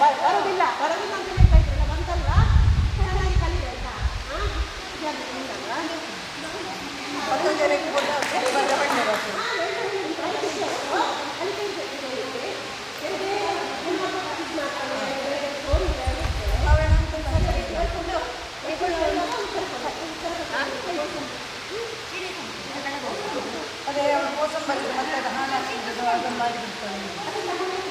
ಬರೋದಿಲ್ಲ ಬರೋದಿಲ್ಲ ಅಂತ ಹೇಳ್ತಾ ಇದ್ರಲ್ಲ ಬಂತಲ್ಲ ಚೆನ್ನಾಗಿ ಕಲಿ, ಆಯ್ತಾ? ಅದೇ ಮೋಸಂಬರಿ ಮತ್ತೆ ಹಾಲು ಹಾಕಿದ್ದು ಅದು ಮಾಡಿಬಿಡ್ತಾರೆ